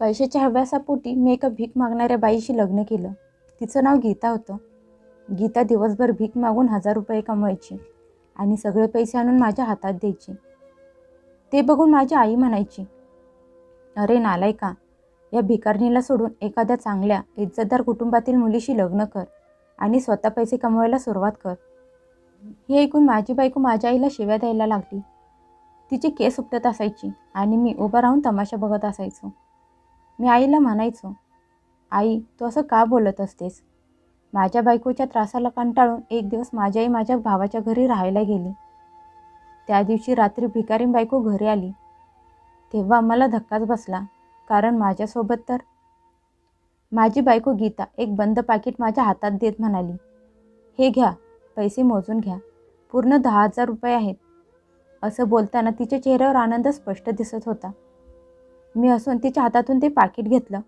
पैशाच्या हव्यासापोटी मी एका भीक मागणाऱ्या बाईशी लग्न केलं. तिचं नाव गीता होतं. गीता दिवसभर भीक मागून हजार रुपये कमवायची आणि सगळे पैसे आणून माझ्या हातात द्यायची. ते बघून माझी आई म्हणायची अरे नालायका या भिकारणीला सोडून एखाद्या चांगल्या इज्जतदार कुटुंबातील मुलीशी लग्न कर आणि स्वतः पैसे कमवायला सुरुवात कर. हे ऐकून माझी बायको माझ्या आईला शिव्या द्यायला लागली. तिची केस उपटत असायची आणि मी उभं राहून तमाशा बघत असायचो. मी आईला म्हणायचो आई तू असं का बोलत असतेस? माझ्या बायकोच्या त्रासाला कंटाळून एक दिवस माझी आई माझ्या भावाच्या घरी राहायला गेली. त्या दिवशी रात्री भिकारी बायको घरी आली. तेव्हा मला धक्काच बसला कारण माझ्यासोबत तर माझी बायको गीता एक बंद पाकिट माझ्या हातात देत म्हणाली हे घ्या पैसे मोजून घ्या. पूर्ण दहा हजार रुपये आहेत. असं बोलताना तिच्या चेहऱ्यावर आनंद स्पष्ट दिसत होता. मी असून तिच्या हातातून ते पाकिट घेतलं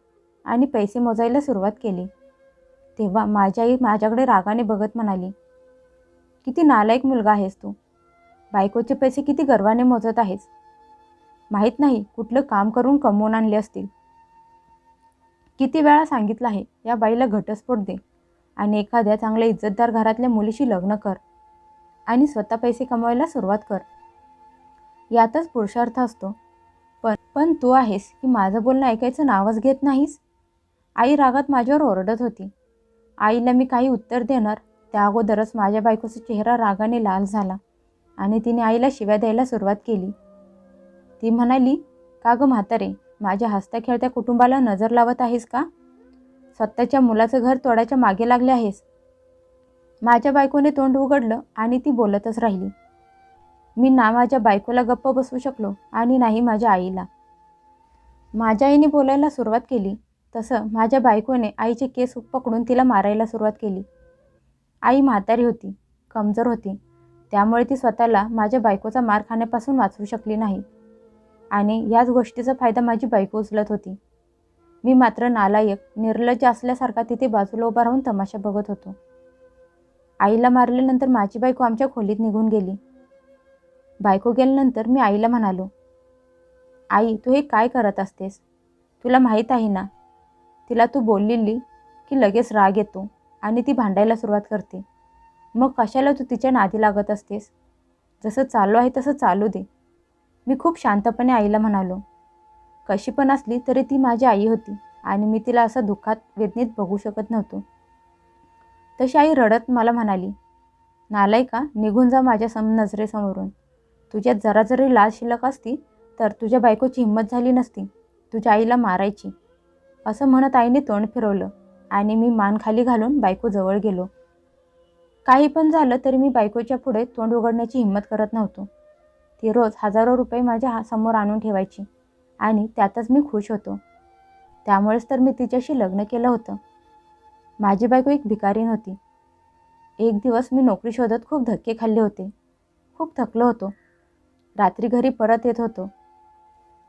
आणि पैसे मोजायला सुरुवात केली. तेव्हा माझी आई माझ्याकडे रागाने बघत म्हणाली किती नालायक मुलगा आहेस तू. बायकोचे पैसे किती गर्वाने मोजत आहेस. माहीत नाही कुठलं काम करून कमवून आणले असतील. किती वेळा सांगितलं आहे या बाईला घटस्फोट दे आणि एखाद्या चांगल्या इज्जतदार घरातल्या मुलीशी लग्न कर आणि स्वतः पैसे कमवायला सुरुवात कर. यातच पुरुषार्थ असतो. पण पण तू आहेस की माझं बोलणं ऐकायचं नावच घेत नाहीस? आई रागात माझ्यावर ओरडत होती. आईला मी काही उत्तर देणार त्या अगोदरच माझ्या बायकोचा चेहरा रागाने लाल झाला आणि तिने आईला शिव्या द्यायला सुरुवात केली. ती म्हणाली का गं म्हातारे माझ्या हसत्या खेळत्या कुटुंबाला नजर लावत आहेस का? स्वतःच्या मुलाचं घर तोडायच्या मागे लागले आहेस. माझ्या बायकोने तोंड उघडलं आणि ती बोलतच राहिली. मी ना माझ्या बायकोला गप्प बसवू शकलो आणि नाही माझ्या आईला. माझ्या आईने बोलायला सुरुवात केली. तसं माझ्या बायकोने आईचे केस पकडून तिला मारायला सुरुवात केली. आई म्हातारी होती कमजोर होती. त्यामुळे ती स्वतःला माझ्या बायकोचा मार खाण्यापासून वाचवू शकली नाही. आणि याच गोष्टीचा फायदा माझी बायको उचलत होती. मी मात्र नालायक निर्लज्ज असल्यासारखा तिथे बाजूला उभा राहून तमाशा बघत होतो. आईला मारल्यानंतर माझी बायको आमच्या खोलीत निघून गेली. बायको गेल्यानंतर मी आईला म्हणालो आई तू हे काय करत असतेस? तुला माहीत आहे ना तिला तू बोललेली की लगेच राग येतो आणि ती भांडायला सुरुवात करते. मग कशाला तू तिच्या नादी लागत असतेस? जसं चालू आहे तसं चालू दे. मी खूप शांतपणे आईला म्हणालो कशी पण असली तरी ती माझी आई होती आणि मी तिला असं दुःखात वेदनेत बघू शकत नव्हतो. तशी आई रडत मला म्हणाली नालाय का निघून जा माझ्या सम नजरेसमोरून. तुझ्यात जरा जरी लाज शिल्लक असती तर तुझ्या बायकोची हिंमत झाली नसती. तुझ्या आईला मारायची. असं म्हणत आईने तोंड फिरवलं आणि मी मान खाली घालून बायको जवळ गेलो. काही पण झालं तरी मी बायकोच्या पुढे तोंड उघडण्याची हिंमत करत नव्हतो. ती रोज हजारो रुपये माझ्या हा समोर आणून ठेवायची आणि त्यातच मी खुश होतो. त्यामुळेच तर मी तिच्याशी लग्न केलं होतं. माझी बायको एक भिकारी नव्हती. एक दिवस मी नोकरी शोधत खूप धक्के खाल्ले होते. खूप थकलो होतो. रात्री घरी परत येत होतो.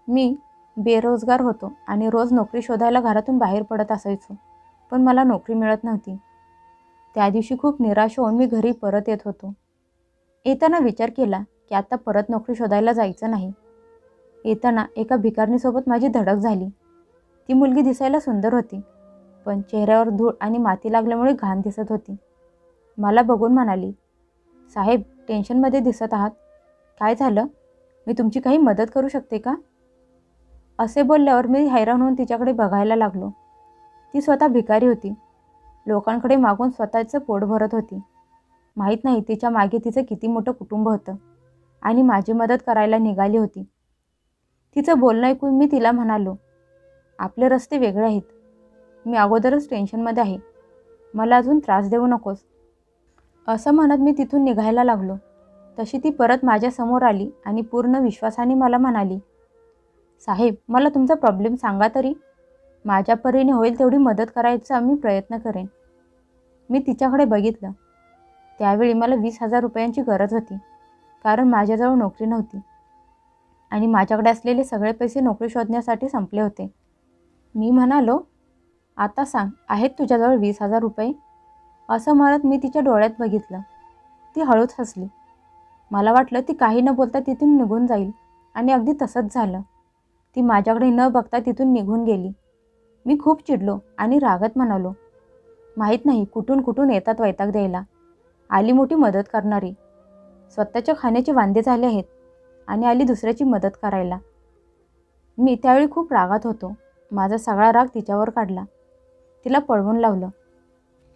मी बेरोजगार होतो आणि रोज नोकरी शोधायला घरातून बाहेर पडत असायचो पण मला नोकरी मिळत नव्हती. त्या दिवशी खूप निराश होऊन मी घरी परत येत होतो. येताना विचार केला की आता परत नोकरी शोधायला जायचं नाही. येताना एका भिकारणीसोबत माझी धडक झाली. ती मुलगी दिसायला सुंदर होती पण चेहऱ्यावर धूळ आणि माती लागल्यामुळे घाण दिसत होती. मला बघून म्हणाली साहेब टेन्शनमध्ये दिसत आहात. काय झालं? मी तुमची काही मदत करू शकते का? असे बोलल्यावर मी हैराण होऊन तिच्याकडे बघायला लागलो. ती स्वतः भिकारी होती. लोकांकडे मागून स्वतःचं पोट भरत होती. माहीत नाही तिच्यामागे तिचं किती मोठं कुटुंब होतं आणि माझी मदत करायला निघाली होती. तिचं बोलणं ऐकून मी तिला म्हणालो आपले रस्ते वेगळे आहेत. मी अगोदरच टेन्शनमध्ये आहे. मला अजून त्रास देऊ नकोस. असं म्हणत मी तिथून निघायला लागलो. तशी ती परत माझ्यासमोर आली आणि पूर्ण विश्वासाने मला म्हणाली साहेब मला तुमचा प्रॉब्लेम सांगा तरी. माझ्या परीने होईल तेवढी मदत करायचा मी प्रयत्न करेन. मी तिच्याकडे बघितलं. त्यावेळी मला वीस हजार रुपयांची गरज होती कारण माझ्याजवळ नोकरी नव्हती आणि माझ्याकडे असलेले सगळे पैसे नोकरी शोधण्यासाठी संपले होते. मी म्हणालो आता सांग आहेत तुझ्याजवळ वीस हजार रुपये? असं म्हणत मी तिच्या डोळ्यात बघितलं. ती हळूच हसली. मला वाटलं ती काही न बोलता तिथून निघून जाईल. आणि अगदी तसंच झालं. ती माझ्याकडे न बघता तिथून निघून गेली. मी खूप चिडलो आणि रागत म्हणालो माहीत नाही कुठून कुठून येतात वैताग द्यायला. आली मोठी मदत करणारी. स्वतःच्या खाण्याचे वांदे झाले आहेत आणि आली दुसऱ्याची मदत करायला. मी त्यावेळी खूप रागात होतो. माझा सगळा राग तिच्यावर काढला. तिला पळवून लावलं.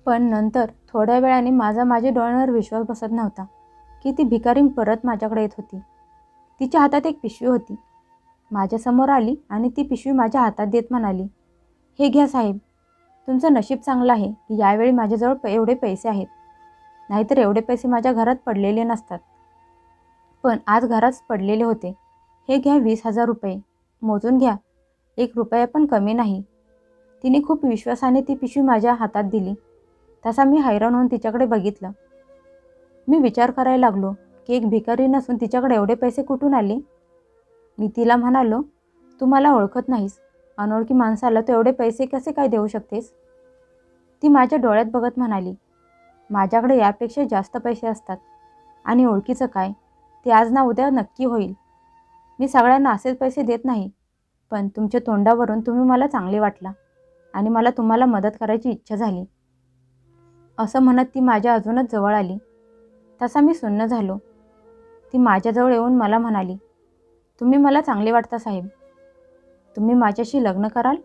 पण नंतर थोड्या वेळाने माझा माझ्या डोळ्यांवर विश्वास बसत नव्हता. की ती भिकारी परत माझ्याकडे येत होती. तिच्या हातात एक पिशवी होती. माझ्यासमोर आली आणि ती पिशवी माझ्या हातात देत म्हणाली हे घ्या साहेब तुमचं नशीब चांगलं आहे की यावेळी माझ्याजवळ प एवढे पैसे आहेत. नाहीतर एवढे पैसे माझ्या घरात पडलेले नसतात. पण आज घरात पडलेले होते. हे घ्या वीस हजार रुपये. मोजून घ्या. एक रुपया पण कमी नाही. तिने खूप विश्वासाने ती पिशवी माझ्या हातात दिली. तसा मी हैराण होऊन तिच्याकडे बघितलं. मी विचार करायला लागलो की एक भिकारी नसून तिच्याकडे एवढे पैसे कुठून आले? मी तिला म्हणालो तू मला ओळखत नाहीस. अनोळखी माणसाला तू एवढे पैसे कसे काय देऊ शकतेस? ती माझ्या डोळ्यात बघत म्हणाली माझ्याकडे यापेक्षा जास्त पैसे असतात. आणि ओळखीचं काय? ते आज ना उद्या नक्की होईल. मी सगळ्यांना असेच पैसे देत नाही पण तुमच्या तोंडावरून तुम्ही मला चांगले वाटला आणि मला तुम्हाला मदत करायची इच्छा झाली. असं म्हणत ती माझ्या अजूनच जवळ आली. तसा मी सुन्न झालो. ती माझ्याजवळ येऊन मला म्हणाली तुम्ही मला चांगले वाटता साहेब. तुम्ही माझ्याशी लग्न कराल?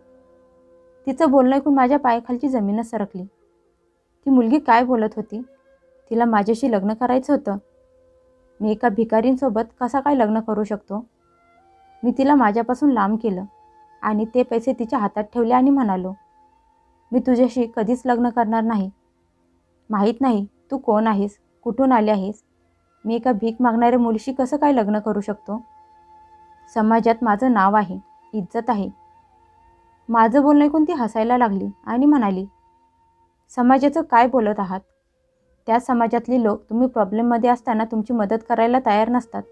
तिचं बोलणं ऐकून माझ्या पायाखालची जमीनच सरकली. ती मुलगी काय बोलत होती? तिला माझ्याशी लग्न करायचं होतं. मी एका भिकारींसोबत कसा काय लग्न करू शकतो? मी तिला माझ्यापासून लांब केलं आणि ते पैसे तिच्या हातात ठेवले आणि म्हणालो मी तुझ्याशी कधीच लग्न करणार नाही. माहीत नाही तू कोण आहेस. कुठून आले आहेस? मी एका भीक मागणाऱ्या मुलीशी कसं काय लग्न करू शकतो? समाजात माझं नाव आहे इज्जत आहे. माझं बोलणं ऐकून ती हसायला लागली आणि म्हणाली समाजाचं काय बोलत आहात? त्या समाजातले लोक तुम्ही प्रॉब्लेममध्ये असताना तुमची मदत करायला तयार नसतात.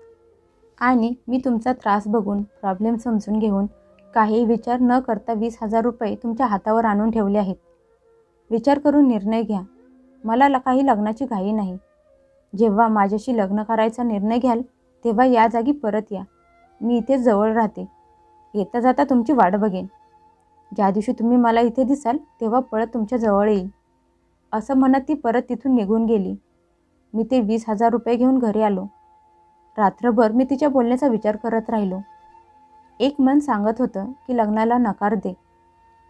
आणि मी तुमचा त्रास बघून प्रॉब्लेम समजून घेऊन काही विचार न करता वीस हजार रुपये तुमच्या हातावर आणून ठेवले आहेत. विचार करून निर्णय घ्या. मला काही लग्नाची घाई नाही. जेव्हा माझ्याशी लग्न करायचा निर्णय घ्याल तेव्हा या जागी परत या. मी इथे जवळ राहते. येता जाता तुमची वाट बघेन. ज्या दिवशी तुम्ही मला इथे दिसाल तेव्हा पळत तुमच्या जवळ येईल असं म्हणत ती परत तिथून निघून गेली. मी ते वीस हजार रुपये घेऊन घरी आलो. रात्रभर मी तिच्या बोलण्याचा विचार करत राहिलो. एक मन सांगत होतं की लग्नाला नकार दे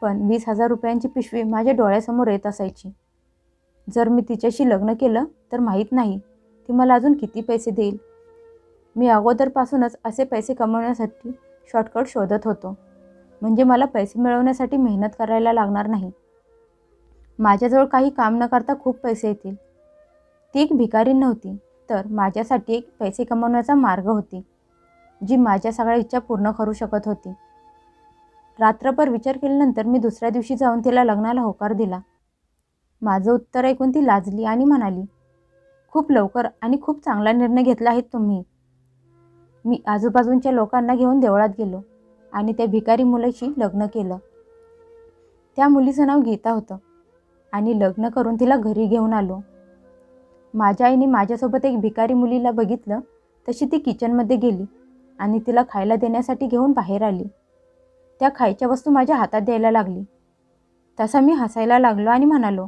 पण वीस हजार रुपयांची पिशवी माझ्या डोळ्यासमोर येत असायची. जर मी तिच्याशी लग्न केलं तर माहीत नाही ती मला अजून किती पैसे देईल? मी अगोदरपासूनच असे पैसे कमवण्यासाठी शॉर्टकट शोधत होतो. म्हणजे मला पैसे मिळवण्यासाठी मेहनत करायला लागणार नाही. माझ्याजवळ काही काम न करता खूप पैसे येतील. ती एक भिकारी नव्हती तर माझ्यासाठी एक पैसे कमवण्याचा मार्ग होती जी माझ्या सगळ्या इच्छा पूर्ण करू शकत होती. रात्रभर विचार केल्यानंतर मी दुसऱ्या दिवशी जाऊन तिला लग्नाला होकार दिला. माझं उत्तर ऐकून ती लाजली आणि म्हणाली खूप लवकर आणि खूप चांगला निर्णय घेतला आहे तुम्ही. मी आजूबाजूंच्या लोकांना घेऊन देवळात गेलो आणि त्या भिकारी मुलाशी लग्न केलं. त्या मुलीचं नाव गीता होतं आणि लग्न करून तिला घरी घेऊन आलो. माझ्या आईने माझ्यासोबत एक भिकारी मुलीला बघितलं तशी ती किचनमध्ये गेली आणि तिला खायला देण्यासाठी घेऊन बाहेर आली. त्या खायच्या वस्तू माझ्या हातात द्यायला लागली. तसा मी हसायला लागलो आणि म्हणालो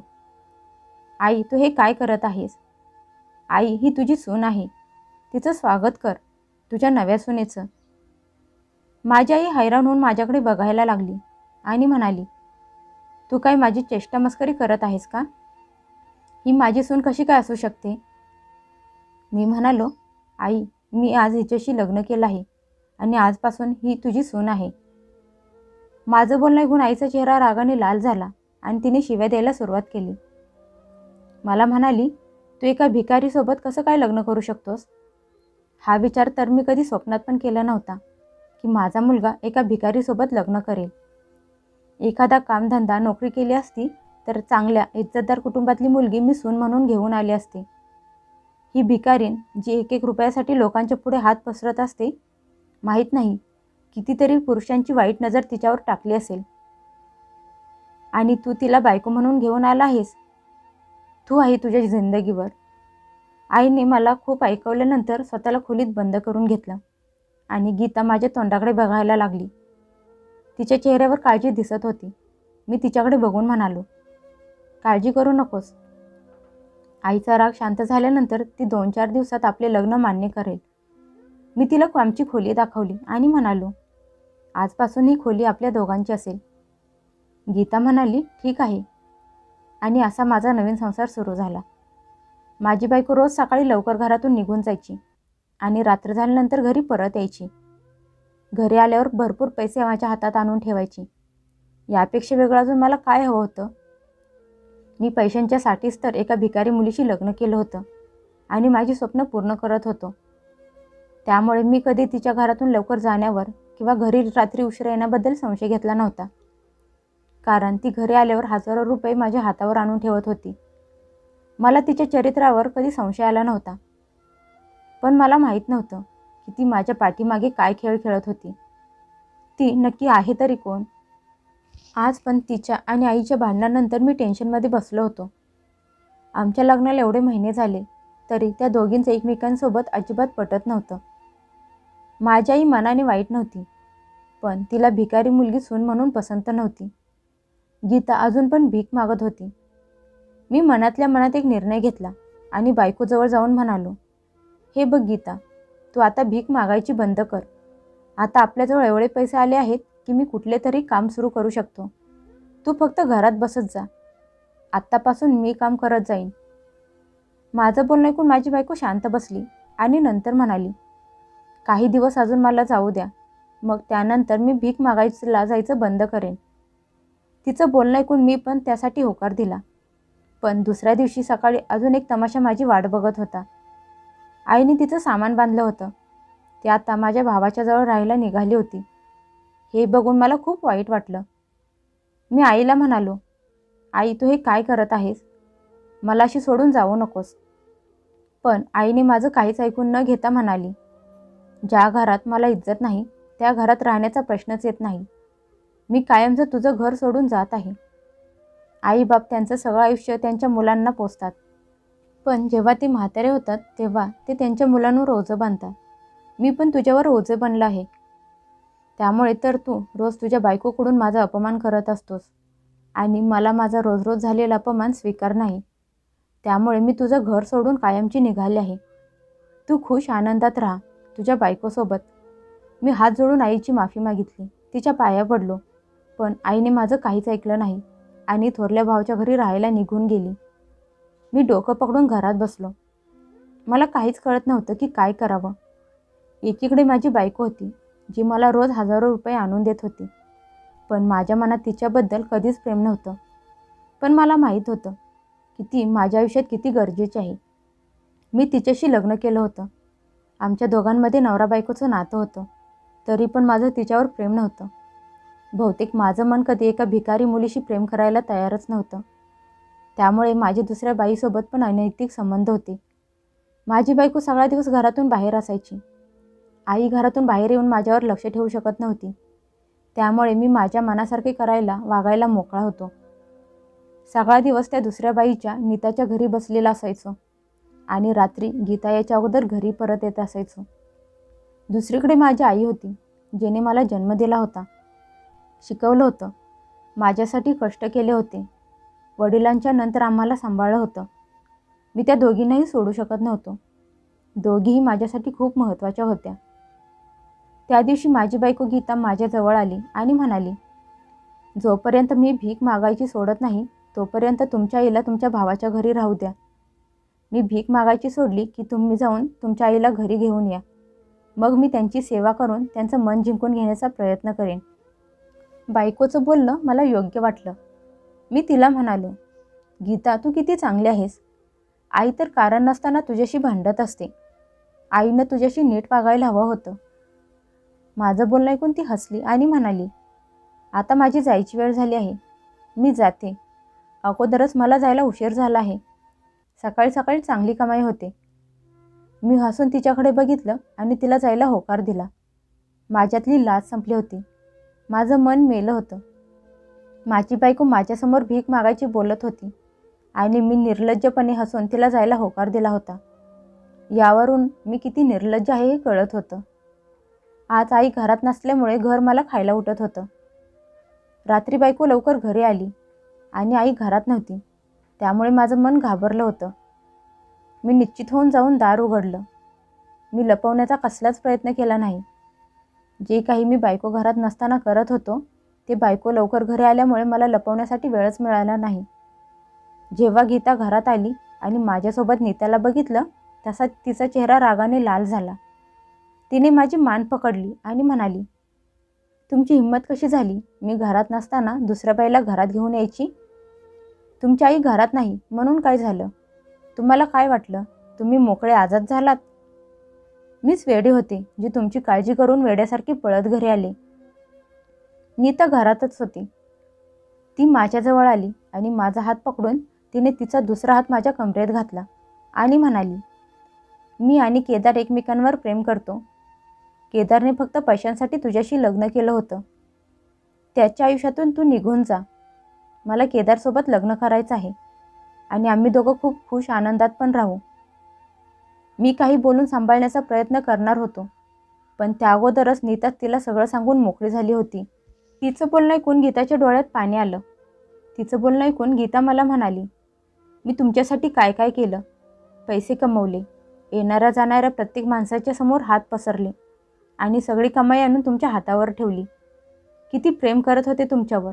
आई तू हे काय करत आहेस? आई ही तुझी सून आहे. तिचं स्वागत कर. तुझ्या नव्या सुनेचं. माझी आई हैराण होऊन माझ्याकडे बघायला लागली आणि म्हणाली तू काय माझी चेष्टा मस्करी करत आहेस का? ही माझी सून कशी काय असू शकते? मी म्हणालो आई मी आज हिच्याशी लग्न केलं आहे आणि आजपासून ही तुझी सून आहे. माझं बोलणं ऐकून आईचा चेहरा रागाने लाल झाला आणि तिने शिव्या द्यायला सुरुवात केली. मला म्हणाली तू एका भिकारीसोबत कसं काय लग्न करू शकतोस? हा विचार तर मी कधी स्वप्नात पण केला नव्हता की माझा मुलगा एका भिकारीसोबत लग्न करेल. एखादा कामधंदा नोकरी केली असती तर चांगल्या इज्जतदार कुटुंबातली मुलगी मी सून म्हणून घेऊन आली असते. ही भिकारीन जी एक एक रुपयासाठी लोकांच्या पुढे हात पसरत असते माहीत नाही कितीतरी पुरुषांची वाईट नजर तिच्यावर टाकली असेल. आणि तू तिला बायको म्हणून घेऊन आला आहेस तू आहे तुझ्या जिंदगीवर. आईने मला खूप ऐकवल्यानंतर स्वतःला खोलीत बंद करून घेतलं आणि गीता माझ्या तोंडाकडे बघायला लागली. तिच्या चेहऱ्यावर काळजी दिसत होती. मी तिच्याकडे बघून म्हणालो काळजी करू नकोस. आईचा राग शांत झाल्यानंतर ती दोन चार दिवसात आपले लग्न मान्य करेल. मी तिला आमची खोली दाखवली आणि म्हणालो आजपासून ही खोली आपल्या दोघांची असेल. गीता म्हणाली ठीक आहे. आणि असा माझा नवीन संसार सुरू झाला. माझी बायको रोज सकाळी लवकर घरातून निघून जायची आणि रात्र झाल्यानंतर घरी परत यायची. घरी आल्यावर भरपूर पैसे माझ्या हातात आणून ठेवायची. यापेक्षा वेगळं अजून मला काय हवं होतं? मी पैशांच्यासाठीच तर एका भिकारी मुलीशी लग्न केलं होतं आणि माझी स्वप्न पूर्ण करत होतो. त्यामुळे मी कधी तिच्या घरातून लवकर जाण्यावर किंवा घरी रात्री उशिरा येण्याबद्दल संशय घेतला नव्हता. कारण ती घरी आल्यावर हजारो रुपये माझ्या हातावर आणून ठेवत होती. मला तिच्या चरित्रावर कधी संशय आला नव्हता. पण मला माहीत नव्हतं की ती माझ्या पाठीमागे काय खेळ खेळत होती. ती नक्की आहे तरी कोण? आज पण तिच्या आणि आईच्या भांडणानंतर मी टेन्शनमध्ये बसलो होतो. आमच्या लग्नाला एवढे महिने झाले तरी त्या दोघींचं एकमेकांसोबत अजिबात पटत नव्हतं. माझी आई मनाने वाईट नव्हती पण तिला भिकारी मुलगी सून म्हणून पसंत नव्हती. गीता अजून पण भीक मागत होती. मी मनातल्या मनात एक निर्णय घेतला आणि बायकोजवळ जाऊन म्हणालो हे बघ गीता तू आता भीक मागायची बंद कर. आता आपल्याजवळ एवढे पैसे आले आहेत की मी कुठले तरी काम सुरू करू शकतो. तू फक्त घरात बसत जा. आत्तापासून मी काम करत जाईन. माझं बोलणं ऐकून माझी बायको शांत बसली आणि नंतर म्हणाली काही दिवस अजून मला जाऊ द्या. मग त्यानंतर मी भीक मागायला जायचं बंद करेन. तिचं बोलणं ऐकून मी पण त्यासाठी होकार दिला. पण दुसऱ्या दिवशी सकाळी अजून एक तमाशा माझी वाट बघत होता. आईने तिचं सामान बांधलं होतं. ती आता माझ्या भावाच्या जवळ राहायला निघाली होती. हे बघून मला खूप वाईट वाटलं. मी आईला म्हणालो आई तू हे काय करत आहेस? मला अशी सोडून जाऊ नकोस. पण आईने माझं काहीच ऐकून न घेता म्हणाली ज्या घरात मला इज्जत नाही त्या घरात राहण्याचा प्रश्नच येत नाही. मी कायमचं तुझं घर सोडून जात आहे. आई बाप त्यांचं सगळं आयुष्य त्यांच्या मुलांना पोचतात पण जेव्हा ते म्हातारे होतात तेव्हा ते त्यांच्या मुलांवर ओझं बांधतात. मी पण तुझ्यावर ओझं बनलं आहे. त्यामुळे तर तू रोज तुझ्या बायकोकडून माझा अपमान करत असतोस. आणि मला माझा रोज रोज झालेला अपमान स्वीकार नाही. त्यामुळे मी तुझं घर सोडून कायमची निघाले आहे. तू खुश आनंदात राहा तुझ्या बायकोसोबत. मी हात जोडून आईची माफी मागितली. तिच्या पाया पडलो. पण आईने माझं काहीच ऐकलं नाही आणि थोरल्या भावाच्या घरी राहायला निघून गेली. मी डोकं पकडून घरात बसलो. मला काहीच कळत नव्हतं की काय करावं. एकीकडे माझी बायको होती जी मला रोज हजारो रुपये आणून देत होती. पण माझ्या मनात तिच्याबद्दल कधीच प्रेम नव्हतं. पण मला माहीत होतं की ती माझ्या आयुष्यात किती गरजेची आहे. मी तिच्याशी लग्न केलं होतं. आमच्या दोघांमध्ये नवरा बायकोचं नातं होतं. तरी पण माझं तिच्यावर प्रेम नव्हतं. बहुतेक माझं मन कधी एका भिकारी मुलीशी प्रेम करायला तयारच नव्हतं. त्यामुळे माझे दुसऱ्या बाईसोबत पण अनैतिक संबंध होते. माझी बायको सगळा दिवस घरातून बाहेर असायची. आई घरातून बाहेर येऊन माझ्यावर लक्ष ठेवू शकत नव्हती. त्यामुळे मी माझ्या मनासारखे करायला वागायला मोकळा होतो. सगळा दिवस त्या दुसऱ्या बाईच्या नीताच्या घरी बसलेला असायचो आणि रात्री गीता याच्या अगोदर घरी परत येत असायचो. दुसरीकडे माझी आई होती जिने मला जन्म दिला होता. शिकवलं होतं. माझ्यासाठी कष्ट केले होते. वडिलांच्या नंतर आम्हाला सांभाळलं होतं. मी त्या दोघींनाही सोडू शकत नव्हतो. दोघीही माझ्यासाठी खूप महत्त्वाच्या होत्या. त्या दिवशी माझी बायको गीता माझ्याजवळ आली आणि म्हणाली जोपर्यंत मी भीक मागायची सोडत नाही तोपर्यंत तुमच्या आईला तुमच्या भावाच्या घरी राहू द्या. मी भीक मागायची सोडली की तुम्ही जाऊन तुमच्या आईला घरी घेऊन या. मग मी त्यांची सेवा करून त्यांचं मन जिंकून घेण्याचा प्रयत्न करेन. बायकोचं बोलणं मला योग्य वाटलं. मी तिला म्हणालो गीता तू किती चांगली आहेस. आई तर कारण नसताना तुझ्याशी भांडत असते. आईनं तुझ्याशी नीट वागायला हवं होतं. माझं बोलणं ऐकून ती हसली आणि म्हणाली आता माझी जायची वेळ झाली आहे. मी जाते. अगोदरच मला जायला उशीर झाला आहे. सकाळी सकाळी चांगली कमाई होते. मी हसून तिच्याकडे बघितलं आणि तिला जायला होकार दिला. माझ्यातली लाज संपली होती. माझं मन मेलं होतं. माझी बायको माझ्यासमोर भीक मागायची बोलत होती आणि मी निर्लज्जपणे हसून तिला जायला होकार दिला होता. यावरून मी किती निर्लज्ज आहे हे कळत होतं. आज आई घरात नसल्यामुळे घर मला खायला उठत होतं. रात्री बायको लवकर घरी आली आणि आई घरात नव्हती. त्यामुळे माझं मन घाबरलं होतं. मी निश्चित होऊन जाऊन दार उघडलं. मी लपवण्याचा कसलाच प्रयत्न केला नाही. जे काही मी बायको घरात नसताना करत होतो ते बायको लवकर घरी आल्यामुळे मला लपवण्यासाठी वेळच मिळाला नाही. जेव्हा गीता घरात आली आणि माझ्यासोबत नीताला बघितलं तसा तिचा चेहरा रागाने लाल झाला. तिने माझी मान पकडली आणि म्हणाली तुमची हिंमत कशी झाली? मी घरात नसताना दुसऱ्या बाईला घरात घेऊन यायची? तुमची आई घरात नाही म्हणून काय झालं? तुम्हाला काय वाटलं? तुम्ही मोकळे आजाद झालात? मीच वेडी होते जी तुमची काळजी करून वेड्यासारखी पळत घरी आले. नीता घरातच होती. ती माझ्याजवळ आली आणि माझा हात पकडून तिने तिचा दुसरा हात माझ्या कमरेत घातला आणि म्हणाली मी आणि केदार एकमेकांवर प्रेम करतो. केदारने फक्त पैशांसाठी तुझ्याशी लग्न केलं होतं. त्याच्या आयुष्यातून तू निघून जा. मला केदारसोबत लग्न करायचं आहे आणि आम्ही दोघं खूप खुश आनंदात पण राहू. मी काही बोलून सांभाळण्याचा प्रयत्न करणार होतो. पण त्या अगोदरच नीता तिला सगळं सांगून मोकळी झाली होती. तिचं बोलणं ऐकून गीताच्या डोळ्यात पाणी आलं. तिचं बोलणं ऐकून गीता मला म्हणाली मी तुमच्यासाठी काय काय केलं? पैसे कमवले येणाऱ्या जाणाऱ्या प्रत्येक माणसाच्या समोर हात पसरले आणि सगळी कमाई आणून तुमच्या हातावर ठेवली. किती प्रेम करत होते तुमच्यावर.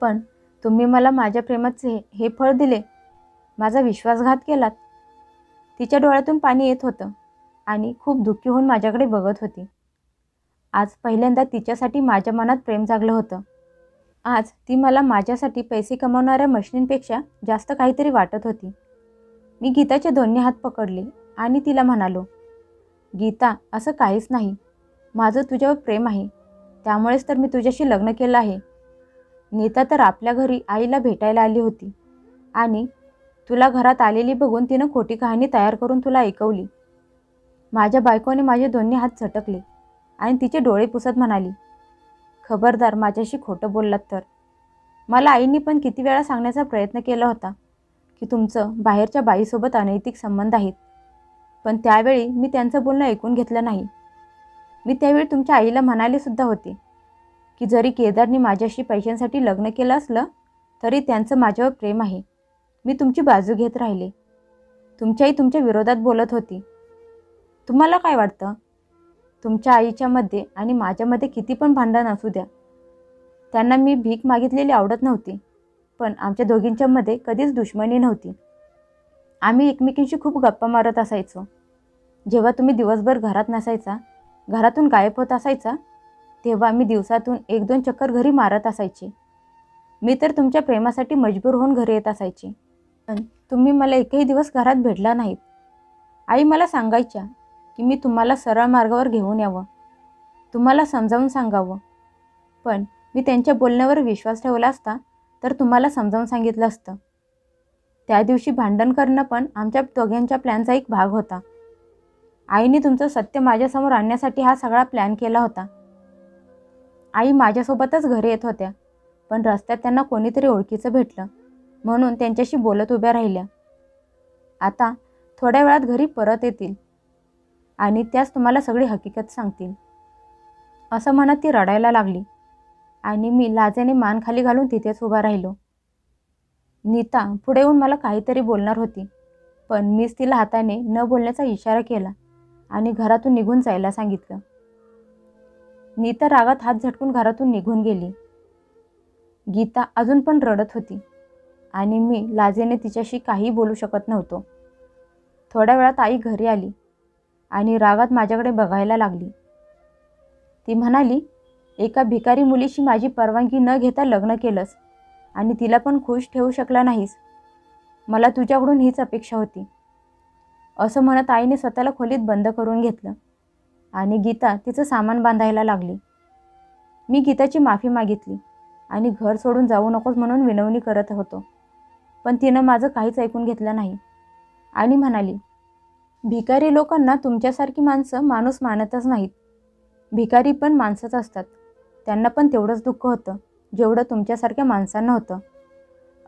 पण तुम्ही मला माझ्या प्रेमाचे हे फळ दिले. माझा विश्वासघात केलात. तिच्या डोळ्यातून पाणी येत होतं आणि खूप दुःखी होऊन माझ्याकडे बघत होती. आज पहिल्यांदा तिच्यासाठी माझ्या मनात प्रेम जागलं होतं. आज ती मला माझ्यासाठी पैसे कमावणाऱ्या मशिनींपेक्षा जास्त काहीतरी वाटत होती. मी गीताचे दोन्ही हात पकडले आणि तिला म्हणालो गीता असं काहीच नाही. माझं तुझ्यावर प्रेम आहे. त्यामुळेच तर मी तुझ्याशी लग्न केलं आहे. नीता तर आपल्या घरी आईला भेटायला आली होती आणि तुला घरात आलेली बघून तिनं खोटी कहाणी तयार करून तुला ऐकवली. माझ्या बायकोने माझे दोन्ही हात झटकले आणि तिचे डोळे पुसत म्हणाली खबरदार माझ्याशी खोटं बोललात तर. मला आईने पण किती वेळा सांगण्याचा प्रयत्न केला होता की तुमचं बाहेरच्या बाईसोबत अनैतिक संबंध आहेत पण त्यावेळी मी त्यांचं बोलणं ऐकून घेतलं नाही. मी त्यावेळी तुमच्या आईला म्हणाले सुद्धा होते की जरी केदारने माझ्याशी पैशांसाठी लग्न केलं असलं तरी त्यांचं माझ्यावर प्रेम आहे. मी तुमची बाजू घेत राहिले. तुमची आई तुमच्या विरोधात बोलत होती. तुम्हाला काय वाटतं? तुमच्या आईच्यामध्ये आणि माझ्यामध्ये किती पण भांडण असू द्या. त्यांना मी भीक मागितलेली आवडत नव्हती पण आमच्या दोघींच्यामध्ये कधीच दुश्मनी नव्हती. आम्ही एकमेकींशी खूप गप्पा मारत असायचो. जेव्हा तुम्ही दिवसभर घरात नसायचा घरातून गायब होत असायचा तेव्हा मी दिवसातून एक दोन चक्कर घरी मारत असायचे. मी तर तुमच्या प्रेमासाठी मजबूर होऊन घरी येत असायची. पण तुम्ही मला एकही दिवस घरात भेटला नाहीत आई मला सांगायच्या की मी तुम्हाला सरळ मार्गावर घेऊन यावं. तुम्हाला समजावून सांगावं. पण मी त्यांच्या बोलण्यावर विश्वास ठेवला असता तर तुम्हाला समजावून सांगितलं असतं. त्या दिवशी भांडण करणं पण आमच्या दोघांच्या प्लॅनचा एक भाग होता. आईने तुमचं सत्य माझ्यासमोर आणण्यासाठी हा सगळा प्लॅन केला होता. आई माझ्यासोबतच घरी येत होत्या पण रस्त्यात त्यांना कोणीतरी ओळखीचं भेटलं. म्हणून त्यांच्याशी बोलत उभ्या राहिल्या. आता थोड्या वेळात घरी परत येतील आणि त्याच तुम्हाला सगळी हकीकत सांगतील. असं म्हणत ती रडायला लागली आणि मी लाजेने मान खाली घालून तिथेच उभा राहिलो. नीता पुढे येऊन मला काहीतरी बोलणार होती पण मीच तिला हाताने न बोलण्याचा इशारा केला आणि घरातून निघून जायला सांगितलं. नीता रागात हात झटकून घरातून निघून गेली. गीता अजून पण रडत होती. आणि मी लाजेने तिच्याशी काही बोलू शकत नव्हतो. थोड्या वेळात आई घरी आली आणि रागात माझ्याकडे बघायला लागली. ती म्हणाली एका भिकारी मुलीशी माझी परवानगी न घेता लग्न केलंस आणि तिला पण खुश ठेवू शकला नाहीस. मला तुझ्याकडून हीच अपेक्षा होती. असं म्हणत आईने स्वतःला खोलीत बंद करून घेतलं आणि गीता तिचं सामान बांधायला लागली. मी गीताची माफी मागितली आणि घर सोडून जाऊ नकोस म्हणून विनवणी करत होतो. पण तिनं माझं काहीच ऐकून घेतलं नाही. आणि म्हणाली भिकारी लोकांना तुमच्यासारखी माणसं माणूस मानतच नाहीत. भिकारी पण माणसंच असतात. त्यांना पण तेवढंच दुःख होतं जेवढं तुमच्यासारख्या माणसांना होतं.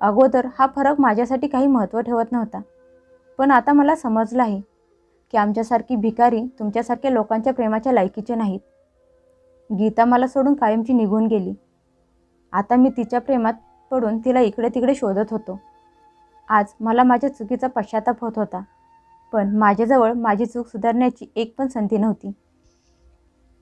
अगोदर हा फरक माझ्यासाठी काही महत्त्व ठेवत नव्हता. पण आता मला समजलं आहे की आमच्यासारखी भिकारी तुमच्यासारख्या लोकांच्या प्रेमाच्या लायकीचे नाहीत. गीता मला सोडून कायमची निघून गेली. आता मी तिच्या प्रेमात पडून तिला इकडे तिकडे शोधत होतो. आज मला माझ्या चुकीचा पश्चाताप होत होता. पण माझ्याजवळ माझी चूक सुधारण्याची एक पण संधी नव्हती.